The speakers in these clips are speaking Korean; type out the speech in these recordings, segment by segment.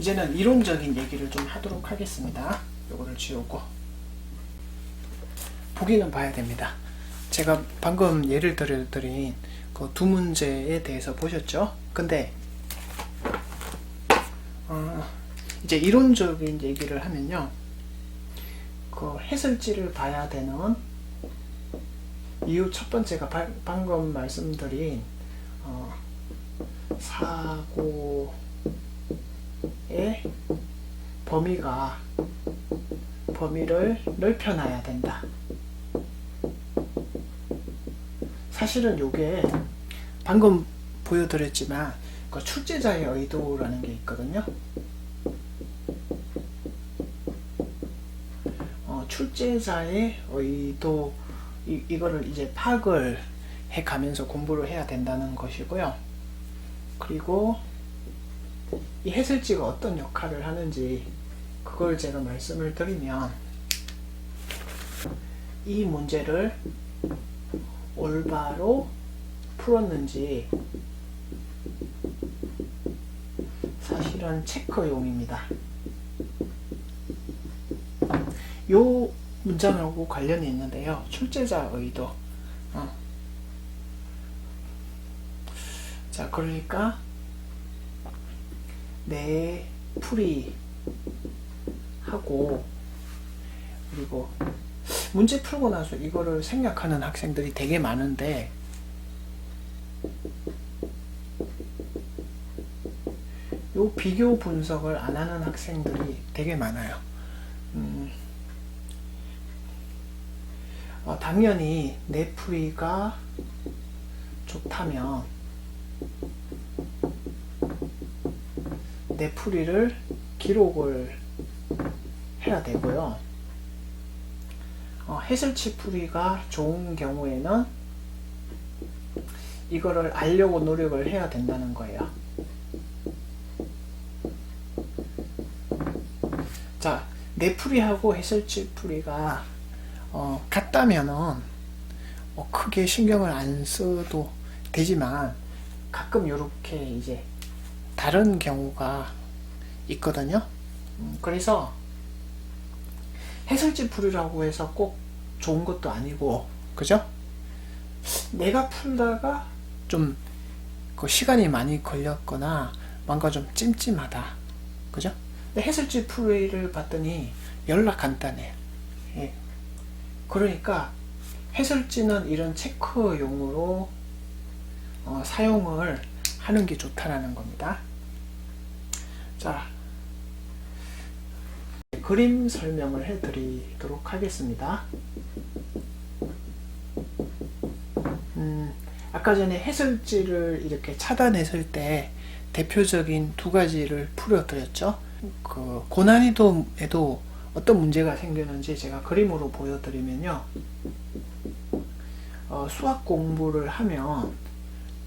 이제는 이론적인 얘기를 좀 하도록 하겠습니다. 요거를 지우고 보기는 봐야 됩니다. 제가 방금 예를 들어드린 그 두 문제에 대해서 보셨죠? 근데 어, 이제 이론적인 얘기를 하면요. 그 해설지를 봐야 되는 이유 첫 번째가 바- 방금 말씀드린 어, 사고 의 범위가 범위를 넓혀놔야 된다. 사실은 요게 방금 보여드렸지만 그 출제자의 의도라는 게 있거든요. 어, 출제자의 의도 이, 이거를 이제 파악을 해 가면서 공부를 해야 된다는 것이고요. 그리고 이 해설지가 어떤 역할을 하는지 그걸 제가 말씀을 드리면 이 문제를 올바로 풀었는지 사실은 체크용입니다. 요 문장하고 관련이 있는데요. 출제자 의도. 어. 자, 그러니까 내 풀이 하고 그리고 문제 풀고 나서 이거를 생략하는 학생들이 되게 많은데 요 비교 분석을 안 하는 학생들이 되게 많아요. 음, 어, 당연히 내 풀이가 좋다면 내 풀이를 기록을 해야 되고요. 어, 해설치 풀이가 좋은 경우에는 이거를 알려고 노력을 해야 된다는 거예요. 자, 내 풀이하고 해설치 풀이가 어, 같다면은 어, 크게 신경을 안 써도 되지만 가끔 이렇게 이제 다른 경우가 있거든요. 음, 그래서 해설지 풀이라고 해서 꼭 좋은 것도 아니고, 그죠? 내가 풀다가 좀 그 시간이 많이 걸렸거나 뭔가 좀 찜찜하다, 그죠? 해설지 풀이를 봤더니 연락 간단해. 예. 그러니까 해설지는 이런 체크용으로 어, 사용을 하는 게 좋다라는 겁니다. 자, 그림 설명을 해드리도록 하겠습니다. 음, 아까 전에 해설지를 이렇게 차단했을 때 대표적인 두 가지를 풀어드렸죠. 그 고난이도에도 어떤 문제가 생기는지 제가 그림으로 보여드리면요. 어, 수학 공부를 하면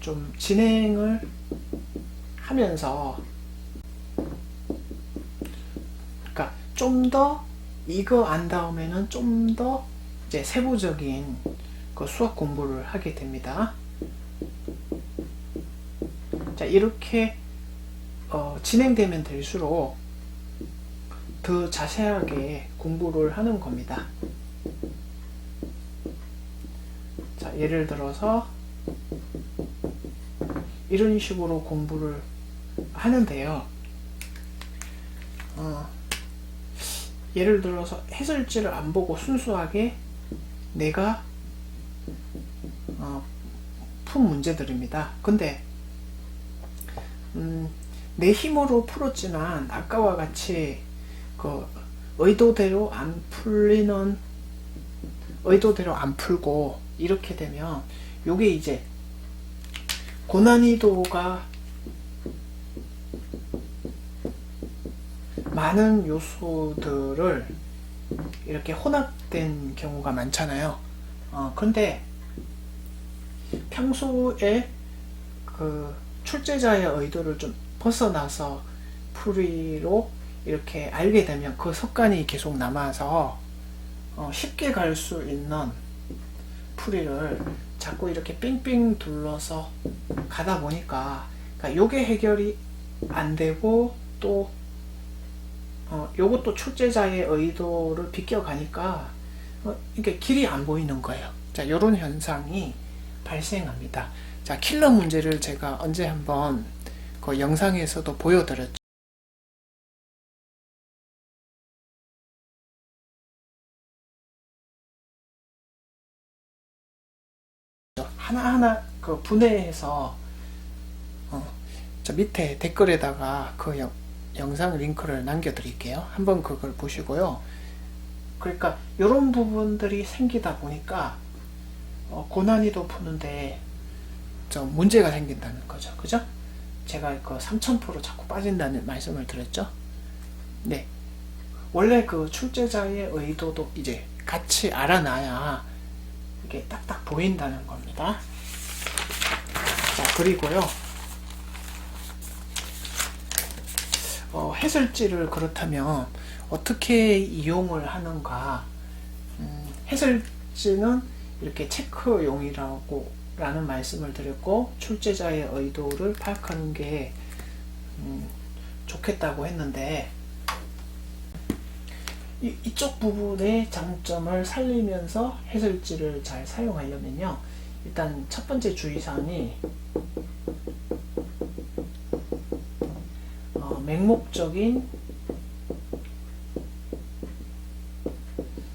좀 진행을 하면서 좀 더 이거 안 다음에는 좀 더 이제 세부적인 그 수학 공부를 하게 됩니다. 자 이렇게 어, 진행되면 될수록 더 자세하게 공부를 하는 겁니다. 자 예를 들어서 이런 식으로 공부를 하는데요. 어, 예를 들어서 해설지를 안 보고 순수하게 내가 어, 푼 문제들입니다. 근데 음, 내 힘으로 풀었지만 아까와 같이 그 의도대로 안 풀리는 의도대로 안 풀고 이렇게 되면 요게 이제 고난이도가 많은 요소들을 이렇게 혼합된 경우가 많잖아요. 어, 근데 평소에 그 출제자의 의도를 좀 벗어나서 풀이로 이렇게 알게 되면 그 습관이 계속 남아서 어, 쉽게 갈 수 있는 풀이를 자꾸 이렇게 삥삥 둘러서 가다 보니까 그러니까 요게 해결이 안 되고 또 요것도 출제자의 의도를 비껴가니까 어, 이게 길이 안 보이는 거예요. 자, 요런 현상이 발생합니다. 자, 킬러 문제를 제가 언제 한번 그 영상에서도 보여드렸죠. 하나하나 그 분해해서 어, 저 밑에 댓글에다가 그 영, 영상 링크를 남겨드릴게요. 한번 그걸 보시고요. 그러니까 이런 부분들이 생기다 보니까 어, 고난이도 푸는데 좀 문제가 생긴다는 거죠. 그죠? 제가 그 3000% 자꾸 빠진다는 말씀을 드렸죠. 네. 원래 그 출제자의 의도도 이제 같이 알아놔야 이게 딱딱 보인다는 겁니다. 자, 그리고요. 어, 해설지를 그렇다면 어떻게 이용을 하는가? 음, 해설지는 이렇게 체크용이라고 라는 말씀을 드렸고 출제자의 의도를 파악하는 게 음, 좋겠다고 했는데 이, 이쪽 부분의 장점을 살리면서 해설지를 잘 사용하려면요 일단 첫 번째 주의사항이 어, 맹목적인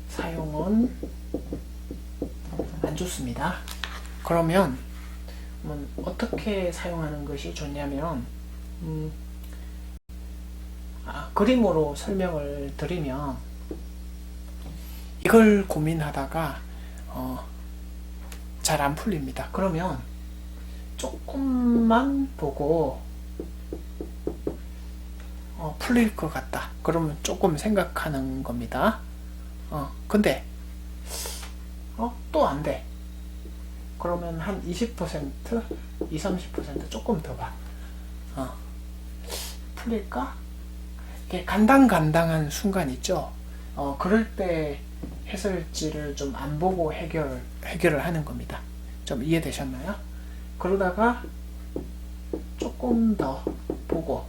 사용은 안 좋습니다. 그러면 음, 어떻게 사용하는 것이 좋냐면 음, 아, 그림으로 설명을 드리면 이걸 고민하다가 어, 잘 안 풀립니다. 그러면 조금만 보고 어, 풀릴 것 같다. 그러면 조금 생각하는 겁니다. 어, 근데 어, 또 안 돼. 그러면 한 20%, 20, 30% 조금 더 봐. 어. 풀릴까? 이게 간당간당한 순간 있죠. 어, 그럴 때 해설지를 좀 안 보고 해결, 해결을 하는 겁니다. 좀 이해되셨나요? 그러다가 조금 더 보고,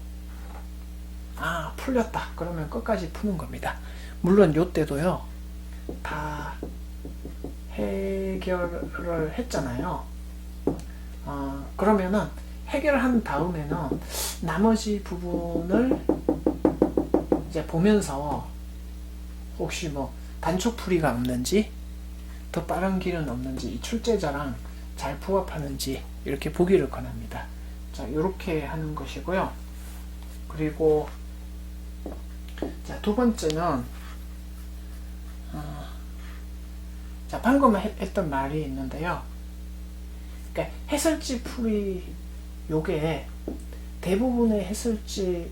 아, 풀렸다. 그러면 끝까지 푸는 겁니다. 물론 요때도요, 다 해결을 했잖아요. 어, 그러면은 해결한 다음에는 나머지 부분을 이제 보면서 혹시 뭐 단초풀이가 없는지 더 빠른 길은 없는지 이 출제자랑 잘 부합하는지 이렇게 보기를 권합니다. 자, 이렇게 하는 것이고요. 그리고 자, 두 번째는 어, 자, 방금 해- 했던 말이 있는데요. 그러니까 해설지 풀이 요게 대부분의 해설지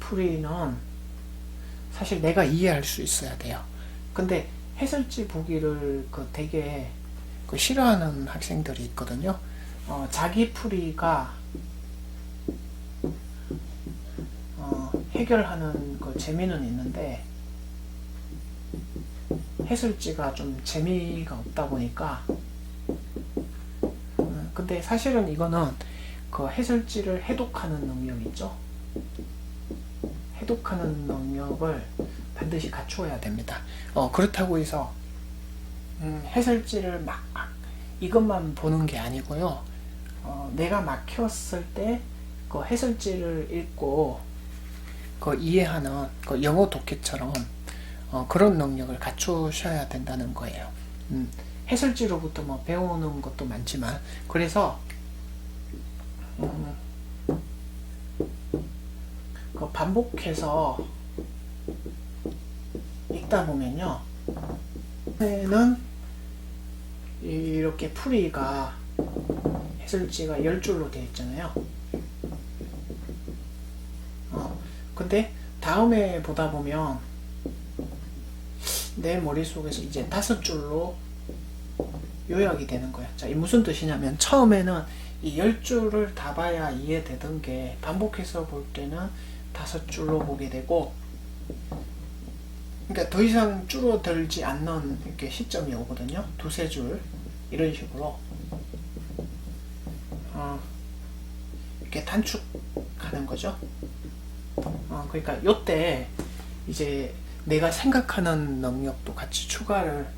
풀이는 사실 내가 이해할 수 있어야 돼요. 근데 해설지 보기를 그 되게 그 싫어하는 학생들이 있거든요. 어, 자기 풀이가 해결하는 그 재미는 있는데 해설지가 좀 재미가 없다 보니까 음, 근데 사실은 이거는 그 해설지를 해독하는 능력 있죠? 해독하는 능력을 반드시 갖추어야 됩니다. 어, 그렇다고 해서 음, 해설지를 막 이것만 보는 게 아니고요. 어, 내가 막혔을 때 그 해설지를 읽고 그 이해하는 그 영어 독해처럼 어, 그런 능력을 갖추셔야 된다는 거예요. 음, 해설지로부터 뭐 배우는 것도 많지만 그래서 음, 그 반복해서 읽다 보면요, 는 이렇게 풀이가 해설지가 열 줄로 되어 있잖아요. 어, 근데 다음에 보다 보면 내 머릿속에서 이제 다섯 줄로 요약이 되는 거야. 자, 이 무슨 뜻이냐면 처음에는 이 열 줄을 다 봐야 이해되던 게 반복해서 볼 때는 다섯 줄로 보게 되고 그러니까 더 이상 줄어들지 않는 이렇게 시점이 오거든요. 두세 줄 이런 식으로 어, 이렇게 단축하는 거죠. 어, 그러니까 요때 이제 내가 생각하는 능력도 같이 추가를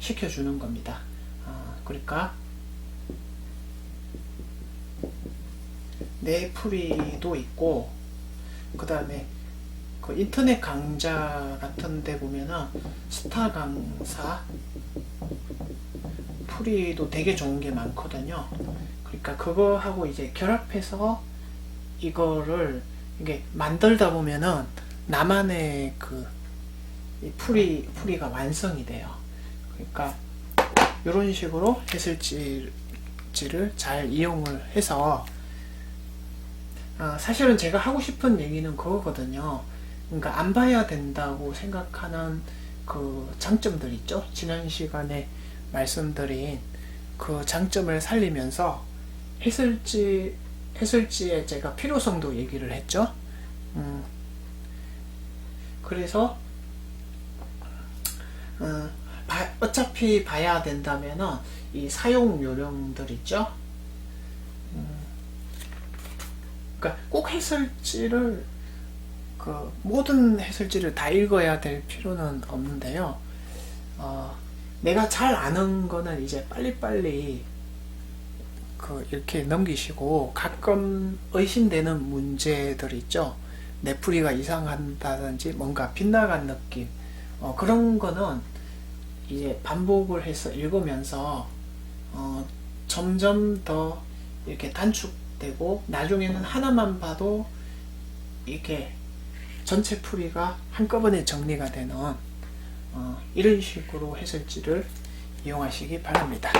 시켜주는 겁니다. 아, 그러니까 내 풀이도 있고 그 다음에 그 인터넷 강좌 같은 데 보면은 스타 강사 풀이도 되게 좋은 게 많거든요. 그러니까 그거하고 이제 결합해서 이거를 이게 만들다 보면은 나만의 그이 풀이 풀이가 완성이 돼요. 그러니까 이런 식으로 해설지를 잘 이용을 해서 아, 사실은 제가 하고 싶은 얘기는 그거거든요. 그러니까 안 봐야 된다고 생각하는 그 장점들 있죠. 지난 시간에 말씀드린 그 장점을 살리면서 해설지 해설지의 제가 필요성도 얘기를 했죠. 음, 그래서 어, 봐- 어차피 봐야 된다면은 이 사용 요령들 있죠. 음, 그러니까 꼭 해설지를 그 모든 해설지를 다 읽어야 될 필요는 없는데요. 어, 내가 잘 아는 거는 이제 빨리빨리 그 이렇게 넘기시고 가끔 의심되는 문제들 있죠. 내 풀이가 이상한다든지 뭔가 빗나간 느낌 어, 그런 거는 이제 반복을 해서 읽으면서 어, 점점 더 이렇게 단축되고 나중에는 하나만 봐도 이렇게 전체 풀이가 한꺼번에 정리가 되는 어, 이런 식으로 해설지를 이용하시기 바랍니다.